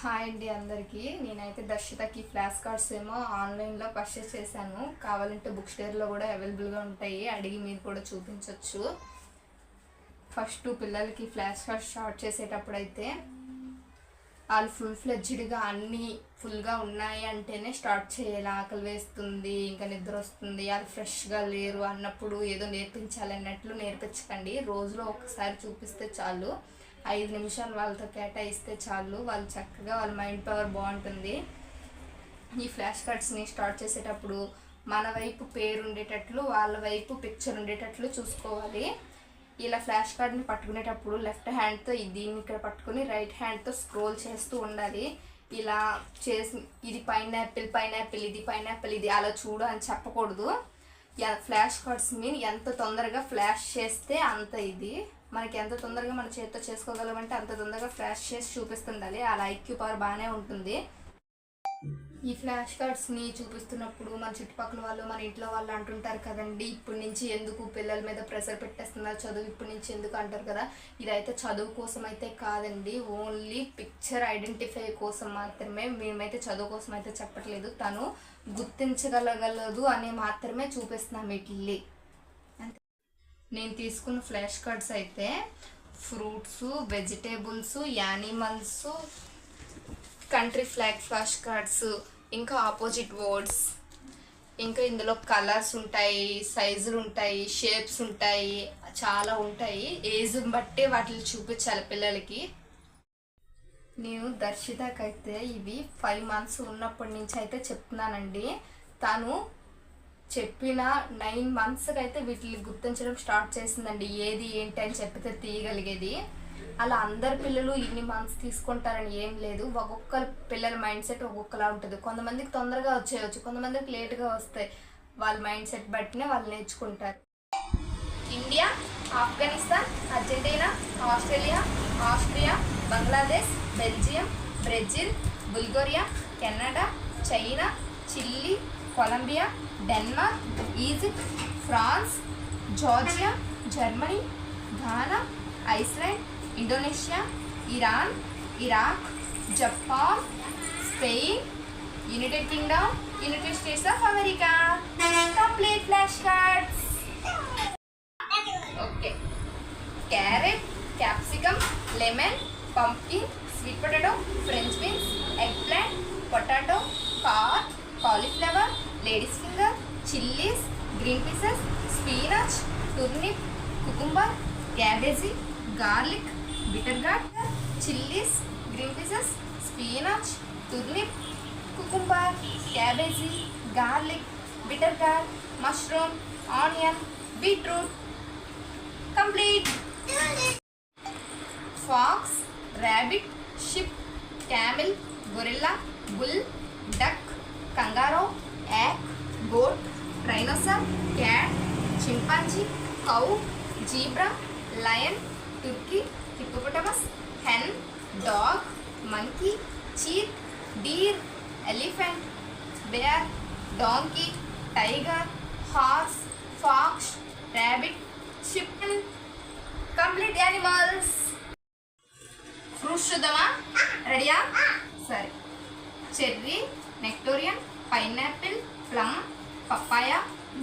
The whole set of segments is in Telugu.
హాయ్ అండి అందరికీ. నేనైతే దర్శితకి ఫ్లాష్ కార్డ్స్ ఏమో ఆన్లైన్లో పర్చేస్ చేశాను. కావాలంటే బుక్ స్టోర్లో కూడా అవైలబుల్గా ఉంటాయి. అడిగి మీరు కూడా చూపించవచ్చు ఫస్ట్ పిల్లలకి ఫ్లాష్ కార్డ్స్ స్టార్ట్ చేసేటప్పుడు అయితే వాళ్ళు ఫుల్ ఫ్లెడ్జ్డ్గా అన్నీ ఫుల్గా ఉన్నాయి అంటేనే స్టార్ట్ చేయాలి. ఆకలి వేస్తుంది ఇంకా నిద్ర వస్తుంది. వాళ్ళు ఫ్రెష్గా లేరు అన్నప్పుడు ఏదో నేర్పించాలి అన్నట్లు నేర్పించకండి. రోజులో ఒకసారి చూపిస్తే చాలు. ఐదు నిమిషాలు వాళ్ళతో కేటాయిస్తే చాలు. వాళ్ళు చక్కగా వాళ్ళ మైండ్ పవర్ బాగుంటుంది. ఈ ఫ్లాష్ కార్డ్స్ని స్టార్ట్ చేసేటప్పుడు మన వైపు పేరు ఉండేటట్లు వాళ్ళ వైపు పిక్చర్ ఉండేటట్లు చూసుకోవాలి. ఇలా ఫ్లాష్ కార్డ్ని పట్టుకునేటప్పుడు లెఫ్ట్ హ్యాండ్తో దీన్ని ఇక్కడ పట్టుకుని రైట్ హ్యాండ్తో స్క్రోల్ చేస్తూ ఉండాలి. ఇలా చేసి ఇది పైనాపిల్ పైనాపిల్ ఇది పైనాపిల్ ఇది అలా చూడు అని చెప్పకూడదు. ఫ్లాష్ కార్డ్స్ని ఎంత తొందరగా ఫ్లాష్ చేస్తే అంత ఇది. మనకి ఎంత తొందరగా మన చేతితో చేసుకోగలమంటే అంత తొందరగా ఫ్లాష్ చేసి చూపిస్తుండాలి. అలా ఐక్యూ పవర్ బాగానే ఉంటుంది. ఈ ఫ్లాష్ కార్డ్స్ని చూపిస్తున్నప్పుడు మన చుట్టుపక్కల వాళ్ళు మన ఇంట్లో వాళ్ళు అంటుంటారు కదండి ఇప్పటి నుంచి ఎందుకు పిల్లల మీద ప్రెషర్ పెట్టేస్తున్నారు చదువు ఇప్పటి నుంచి ఎందుకు అంటారు కదా? ఇదైతే చదువు కోసం అయితే కాదండి ఓన్లీ పిక్చర్ ఐడెంటిఫై కోసం మాత్రమే మేమైతే చదువు కోసం అయితే చెప్పట్లేదు. తను గుర్తించగలగలదు అని మాత్రమే చూపిస్తున్నాం వీటిల్లి నేను తీసుకున్న ఫ్లాష్ కార్డ్స్ అయితే fruits vegetables animals country flag flash cards ఇంకా ఆపోజిట్ వర్డ్స్. ఇంకా ఇందులో కలర్స్ ఉంటాయి సైజులు ఉంటాయి షేప్స్ ఉంటాయి చాలా ఉంటాయి. ఏజ్ బట్టి వాటిని చూపించాలి పిల్లలకి. నేను దర్శితకైతే ఇవి ఫైవ్ మంత్స్ ఉన్నప్పటి నుంచి అయితే చెప్తున్నానండి. తను చెప్పిన నైన్ మంత్స్కి అయితే వీటిని గుర్తించడం స్టార్ట్ చేసిందండి. ఏది ఏంటి అని చెప్పితే తీయగలిగేది. అలా అందరు పిల్లలు ఇన్ని మంత్స్ తీసుకుంటారని ఏం లేదు. ఒక్కొక్క పిల్లల మైండ్ సెట్ ఒక్కొక్కలా ఉంటుంది. కొంతమందికి తొందరగా వచ్చేయచ్చు కొంతమందికి లేట్గా వస్తాయి వాళ్ళ మైండ్ సెట్ బట్టినే వాళ్ళు నేర్చుకుంటారు. India Afghanistan Argentina Australia Austria Bangladesh Belgium Brazil Bulgaria Canada China Chile Colombia Denmark Egypt France Georgia Germany Ghana Iceland Indonesia Iran Iraq Japan Spain United Kingdom United States of America. Complete flash cards. Okay. Carrot capsicum lemon pumpkin sweet potato French beans egg plant potato car cauliflower lady finger chilli green peas spinach turnip cucumber cabbage garlic bitter gourd chilli green peas spinach turnip cucumber cabbage garlic bitter gourd mushroom onion beetroot complete fox rabbit sheep camel gorilla bull duck kangaroo egg goat rhinoceros cat chimpanzee cow zebra lion turkey hippopotamus hen dog monkey cheetah deer elephant bear donkey tiger horse fox rabbit chicken complete animals fruits చూద్దామా రెడీయా సరే cherry నెక్టోరియన్ pineapple plum papaya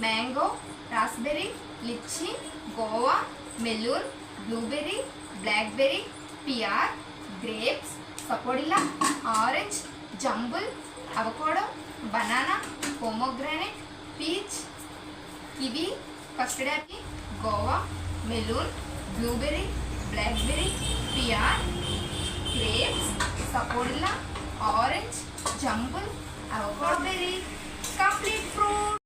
mango raspberry lychee guava melon blueberry blackberry pear grapes sapodilla orange jambul avocado banana pomegranate peach kiwi custard apple guava melon blueberry blackberry pear grapes sapodilla orange jambul Our strawberry, complete fruit.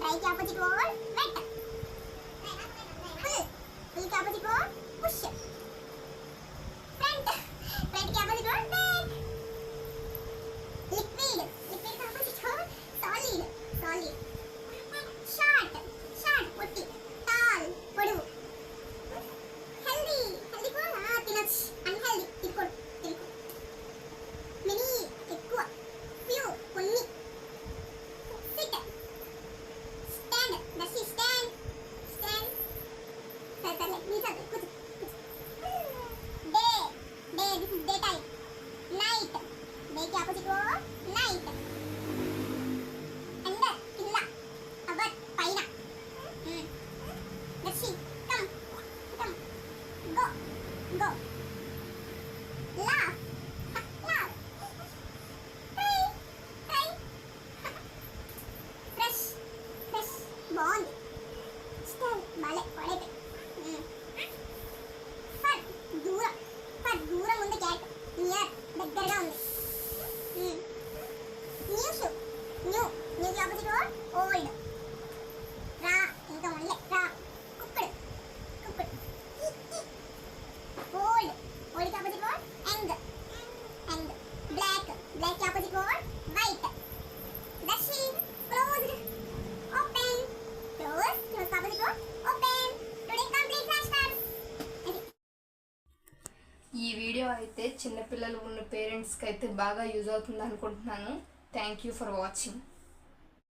Right, opposite word. Video అయితే చిన్నపిల్లలు ఉన్న పేరెంట్స్కి అయితే బాగా యూజ్ అవుతుంది అనుకుంటున్నాను. Thank you for watching